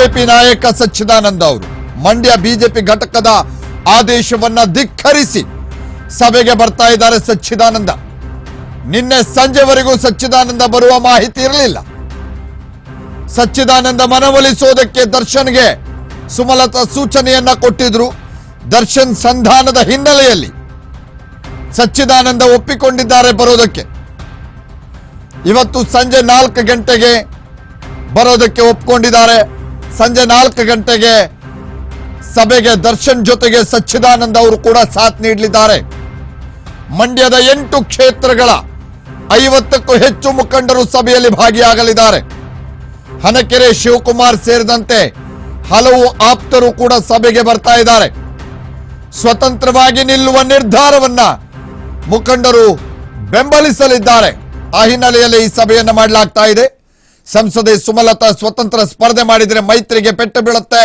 BJP ನಾಯಕ ಸಚ್ಚಿದಾನಂದ ಅವರು Mandya BJP ಘಟಕದ ಆದೇಶವನ್ನ ಧಿಕ್ಕರಿಸಿ ಸಭೆಗೆ ಬರ್ತಾ ಇದ್ದಾರೆ ಸಚ್ಚಿದಾನಂದ. ನಿನ್ನೆ ಸಂಜೆವರೆಗೂ ಸಚ್ಚಿದಾನಂದ ಬರುವ ಮಾಹಿತಿ ಇರಲಿಲ್ಲ. ಸಚ್ಚಿದಾನಂದ ಮನವೊಲಿಸೋದಕ್ಕೆ ದರ್ಶನ್ಗೆ ಸುಮಲತಾ ಸೂಚನೆಯನ್ನ ಕೊಟ್ಟಿದ್ರು. ದರ್ಶನ್ ಸಂಧಾನದ ಹಿನ್ನೆಲೆಯಲ್ಲಿ ಸಚ್ಚಿದಾನಂದ ಒಪ್ಪಿಕೊಂಡಿದ್ದಾರೆ ಬರೋದಕ್ಕೆ. ಇವತ್ತು ಸಂಜೆ ನಾಲ್ಕು ಗಂಟೆಗೆ ಬರೋದಕ್ಕೆ ಒಪ್ಕೊಂಡಿದ್ದಾರೆ. ಸಂಜೆ ನಾಲ್ಕು ಗಂಟೆಗೆ ಸಭೆಗೆ ದರ್ಶನ್ ಜೊತೆಗೆ ಸಚ್ಚಿದಾನಂದ ಅವರು ಕೂಡ ಸಾಥ್ ನೀಡಲಿದ್ದಾರೆ. ಮಂಡ್ಯದ ಎಂಟು ಕ್ಷೇತ್ರಗಳ ಐವತ್ತಕ್ಕೂ ಹೆಚ್ಚು ಮುಖಂಡರು ಸಭೆಯಲ್ಲಿ ಭಾಗಿಯಾಗಲಿದ್ದಾರೆ. ಹನಕೆರೆ ಶಿವಕುಮಾರ್ ಸೇರಿದಂತೆ ಹಲವು ಆಪ್ತರು ಕೂಡ ಸಭೆಗೆ ಬರ್ತಾ ಇದ್ದಾರೆ. ಸ್ವತಂತ್ರವಾಗಿ ನಿಲ್ಲುವ ನಿರ್ಧಾರವನ್ನ ಮುಖಂಡರು ಬೆಂಬಲಿಸಲಿದ್ದಾರೆ. ಆ ಹಿನ್ನೆಲೆಯಲ್ಲಿ ಈ ಸಭೆಯನ್ನು ಮಾಡಲಾಗ್ತಾ ಇದೆ. ಸಂಸದೆ ಸುಮಲತಾ ಸ್ವತಂತ್ರ ಸ್ಪರ್ಧೆ ಮಾಡಿದರೆ ಮೈತ್ರಿಗೆ ಪೆಟ್ಟು ಬೀಳುತ್ತೆ.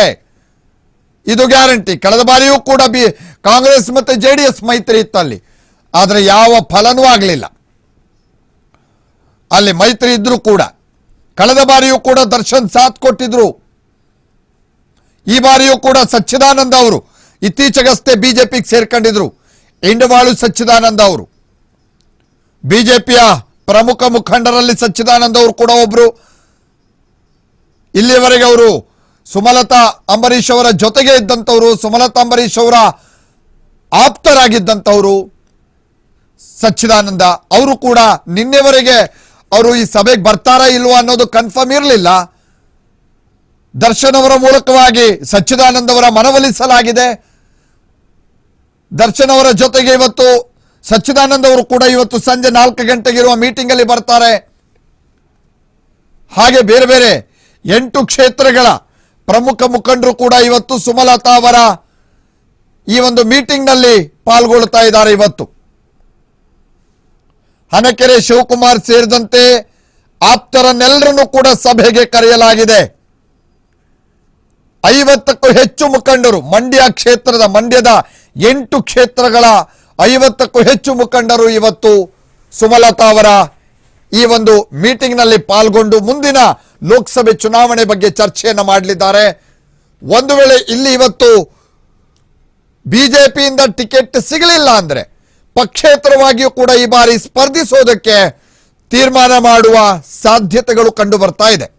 ಇದು ಗ್ಯಾರಂಟಿ. ಕಳೆದ ಬಾರಿಯೂ ಕೂಡ ಬಿ, ಕಾಂಗ್ರೆಸ್ ಮತ್ತೆ ಜೆಡಿಎಸ್ ಮೈತ್ರಿ ಇತ್ತು ಅಲ್ಲಿ. ಆದರೆ ಯಾವ ಫಲನೂ ಆಗಲಿಲ್ಲ. ಅಲ್ಲಿ ಮೈತ್ರಿ ಇದ್ರೂ ಕೂಡ. ಕಳೆದ ಬಾರಿಯೂ ಕೂಡ ದರ್ಶನ್ ಸಾಥ್ ಕೊಟ್ಟಿದ್ರು. ಈ ಬಾರಿಯೂ ಕೂಡ ಸಚ್ಚಿದಾನಂದ ಅವರು. ಇತ್ತೀಚೆಗಷ್ಟೇ ಬಿಜೆಪಿಗೆ ಸೇರ್ಕೊಂಡಿದ್ರು. ಇಂಡವಾಳು ಸಚ್ಚಿದಾನಂದ ಅವರು. ಬಿಜೆಪಿಯ ಪ್ರಮುಖ ಮುಖಂಡರಲ್ಲಿ ಸಚ್ಚಿದಾನಂದ ಅವರು ಕೂಡ ಒಬ್ರು. ಇಲ್ಲಿಯವರೆಗೆ ಅವರು ಸುಮಲತಾ ಅಂಬರೀಶ್ ಅವರ ಜೊತೆಗೆ ಇದ್ದಂಥವರು, ಸುಮಲತಾ ಅಂಬರೀಶ್ ಅವರ ಆಪ್ತರಾಗಿದ್ದಂಥವರು ಸಚ್ಚಿದಾನಂದ, ಅವರು ಕೂಡ ನಿನ್ನೆವರೆಗೆ ಅವರು ಈ ಸಭೆಗೆ ಬರ್ತಾರಾ ಇಲ್ವಾ ಅನ್ನೋದು ಕನ್ಫರ್ಮ್ ಇರಲಿಲ್ಲ. ದರ್ಶನ್ ಅವರ ಮೂಲಕವಾಗಿ ಸಚ್ಚಿದಾನಂದ ಅವರ ಮನವೊಲಿಸಲಾಗಿದೆ. ದರ್ಶನ್ ಅವರ ಜೊತೆಗೆ ಇವತ್ತು ಸಚ್ಚಿದಾನಂದ ಅವರು ಕೂಡ ಇವತ್ತು ಸಂಜೆ ನಾಲ್ಕು ಗಂಟೆಗೆ ಇರುವ ಮೀಟಿಂಗಲ್ಲಿ ಬರ್ತಾರೆ. ಹಾಗೆ ಬೇರೆ ಬೇರೆ ಎಂಟು ಕ್ಷೇತ್ರಗಳ ಪ್ರಮುಖ ಮುಖಂಡರು ಕೂಡ ಇವತ್ತು ಸುಮಲತಾ ಅವರ ಈ ಒಂದು ಮೀಟಿಂಗ್ನಲ್ಲಿ ಪಾಲ್ಗೊಳ್ಳುತ್ತಾ ಇದ್ದಾರೆ ಇವತ್ತು. ಹಣಕೆರೆ ಶಿವಕುಮಾರ್ ಸೇರಿದಂತೆ ಆಪ್ತರನ್ನೆಲ್ಲರನ್ನೂ ಕೂಡ ಸಭೆಗೆ ಕರೆಯಲಾಗಿದೆ. ಐವತ್ತಕ್ಕೂ ಹೆಚ್ಚು ಮುಖಂಡರು ಮಂಡ್ಯ ಕ್ಷೇತ್ರದ ಮಂಡ್ಯದ ಎಂಟು ಕ್ಷೇತ್ರಗಳ ಐವತ್ತಕ್ಕೂ ಹೆಚ್ಚು ಮುಖಂಡರು ಇವತ್ತು ಸುಮಲತಾ ಅವರ ಈ ಒಂದು ಮೀಟಿಂಗ್ನಲ್ಲಿ ಪಾಲ್ಗೊಂಡು ಮುಂದಿನ ಲೋಕಸಭೆ ಚುನಾವಣೆ ಬಗ್ಗೆ ಚರ್ಚೆಯನ್ನು ಮಾಡಲಿದ್ದಾರೆ. ಒಂದು ವೇಳೆ ಇಲ್ಲಿ ಇವತ್ತು ಬಿಜೆಪಿಯಿಂದ ಟಿಕೆಟ್ ಸಿಗಲಿಲ್ಲ ಅಂದ್ರೆ ಪಕ್ಷೇತರವಾಗಿಯೂ ಕೂಡ ಈ ಬಾರಿ ಸ್ಪರ್ಧಿಸೋದಕ್ಕೆ ತೀರ್ಮಾನ ಮಾಡುವ ಸಾಧ್ಯತೆಗಳು ಕಂಡು ಬರ್ತಾ ಇದೆ.